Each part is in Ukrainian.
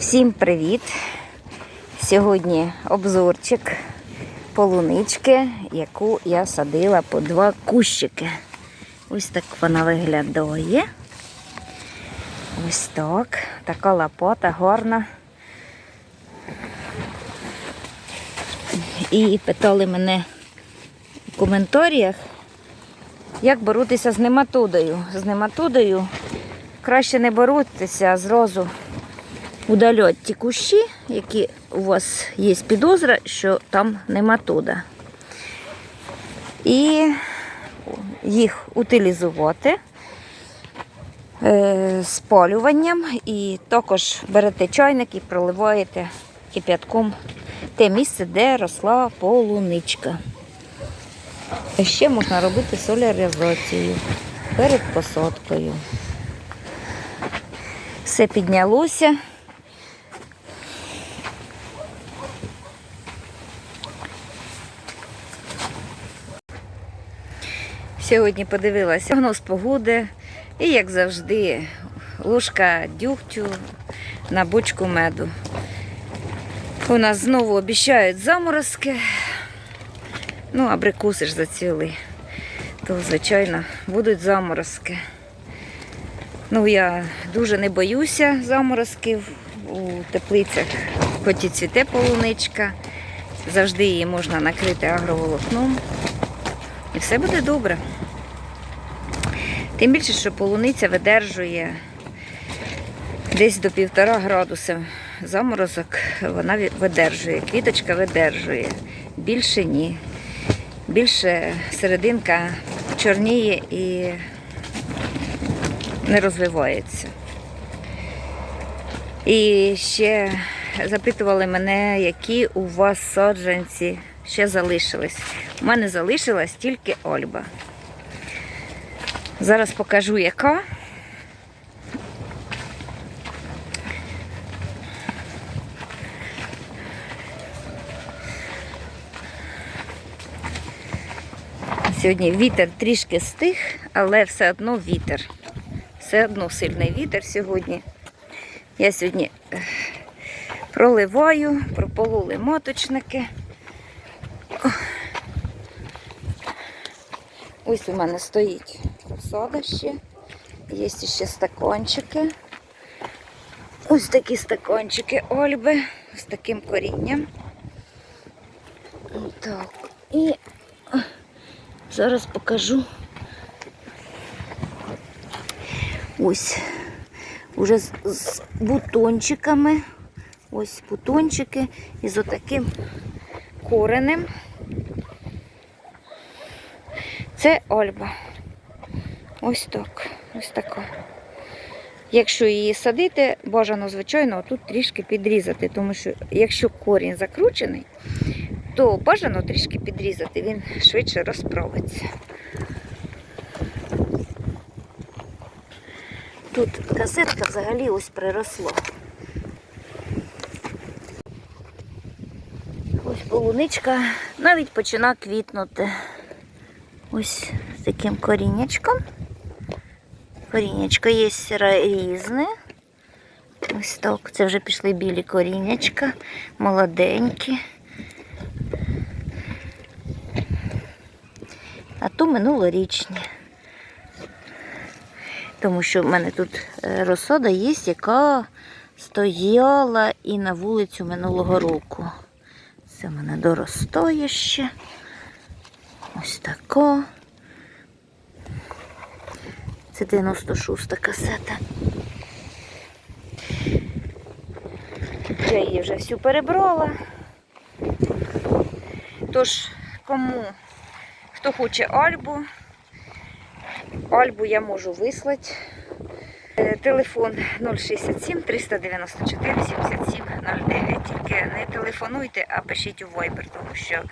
Всім привіт! Сьогодні обзорчик полунички, яку я садила по два кущики. Ось так вона виглядає. Ось так. Така лопата гарна. І питали мене в коментарях, як боротися з нематодою. З нематодою краще не боротися, а зразу удалять ті кущі, які у вас є підозра, що там нематода. І їх утилізувати е, спалюванням. І також берете чайник і проливаєте кип'ятком те місце, де росла полуничка. А ще можна робити соляризацію перед посадкою. Все піднялося. Сьогодні подивилася прогноз погоди і, як завжди, ложка дюгтю на бочку меду. У нас знову обіцяють заморозки. Ну, абрикоси ж зацвіли. То, звичайно, будуть заморозки. Ну, я дуже не боюся заморозків у теплицях, хоч і цвіте полуничка. Завжди її можна накрити агроволокном. І все буде добре. Тим більше, що полуниця видержує десь до півтора градуса заморозок, вона видержує, квіточка видержує. Більше ні. Більше серединка чорніє і не розвивається. І ще запитували мене, які у вас саджанці ще залишились. У мене залишилась тільки Ольба. Зараз покажу, яка. Сьогодні вітер трішки стих, але все одно вітер. Все одно сильний вітер сьогодні. Я сьогодні проливаю, пропололи моточники. Ось у мене стоїть сода. Є ще стакончики. Ось такі стакончики Ольби з таким корінням. Так, і зараз покажу. Ось. Уже з, з бутончиками. Ось бутончики і з отаким коренем. Це Ольба. Ось так. Ось така. Якщо її садити, бажано, звичайно, тут трішки підрізати, тому що якщо корінь закручений, то бажано трішки підрізати, він швидше розправиться. Тут касетка взагалі ось приросла. Ось полуничка навіть почина квітнути. Ось з таким коріннячком. Коріннячко є різне. Ось так. Це вже пішли білі коріннячка, молоденькі. А то минулорічні. Тому що в мене тут е, розсада є, яка стояла і на вулицю минулого року. Це в мене доростає ще. Ось тако. Це 96 касета. Я її вже всю перебрала. Тож, кому хто хоче альбу, альбу я можу вислати. Телефон 067 394 77 09. Тільки не телефонуйте, а пишіть у Viber, тому що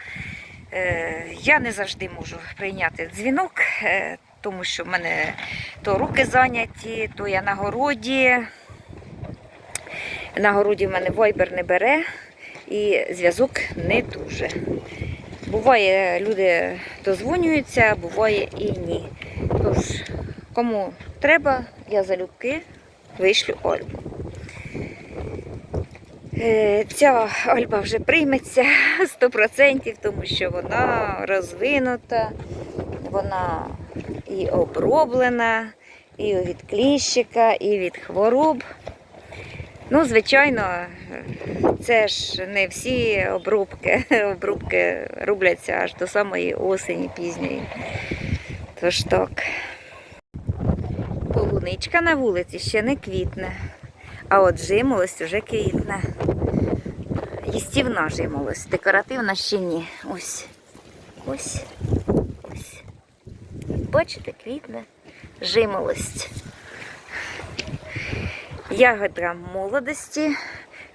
е, я не завжди можу прийняти дзвінок, е, тому що в мене то руки зайняті, то я на городі. На городі в мене Viber не бере і зв'язок не дуже. Буває, люди дозвонюються, буває і ні. Тож, кому треба, я залюбки вишлю Ольгу. Е, Ця альба вже прийметься 100%, тому що вона розвинута, вона і оброблена, і від кліщика, і від хвороб. Ну, звичайно, це ж не всі обрубки. Обрубки робляться аж до самої осені пізньої. Тож так. Полуничка на вулиці ще не квітне, а от жимолость вже квітне. Їстівна жимолость, декоративна ще ні. Ось. Ось. Бачите, квітне жимолость. Ягода молодості,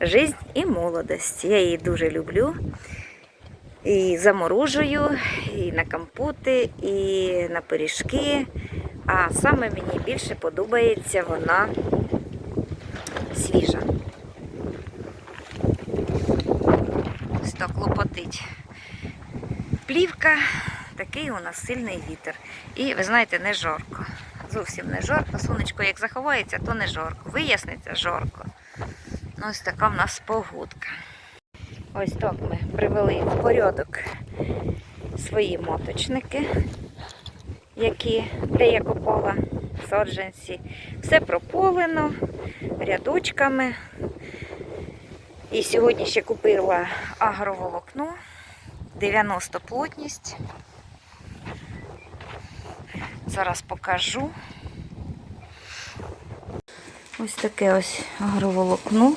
жизнь і молодость. Я її дуже люблю. І заморожую, і на компоти, і на пиріжки. А саме мені більше подобається вона свіжа. Ось так лопотить. Плівка, такий у нас сильний вітер. І ви знаєте, не жарко. Зовсім не жарко. Сонечко як заховається, то не жарко. Виясниться жарко. Ну, ось така в нас погодка. Ось так ми привели в порядок свої моточники, які де я копала саджанці. Все прополено рядочками. І сьогодні ще купила агроволокно 90 плотність. Зараз покажу. Ось таке ось агроволокно.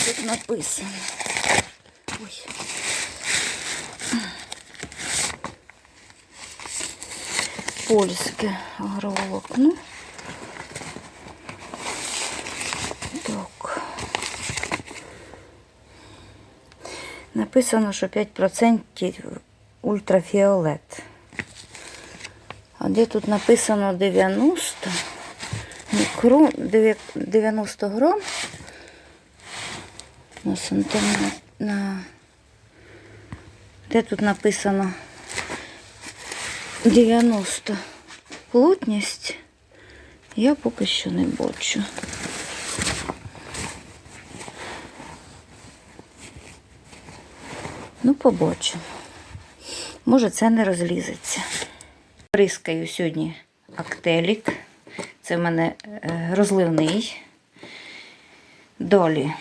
Що тут написано. Ой. Польське агроволокно. Написано, що 5% ультрафіолет. А де тут написано 90 мікрон, 90 грам на сантиметр. На... Де тут написано 90 плотність, я поки що не бачу. Ну, побачимо. Може, це не розлізеться. Прискаю сьогодні актелік. Це в мене е, розливний. Далі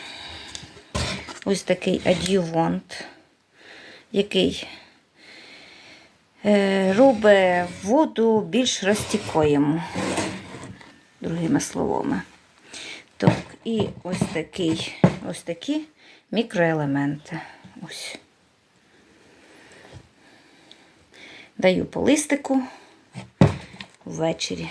ось такий ад'ювант, який е, робить воду більш розтікаємо, другими словами. Так, і ось такий, ось такі мікроелементи. Ось. Даю по листику ввечері.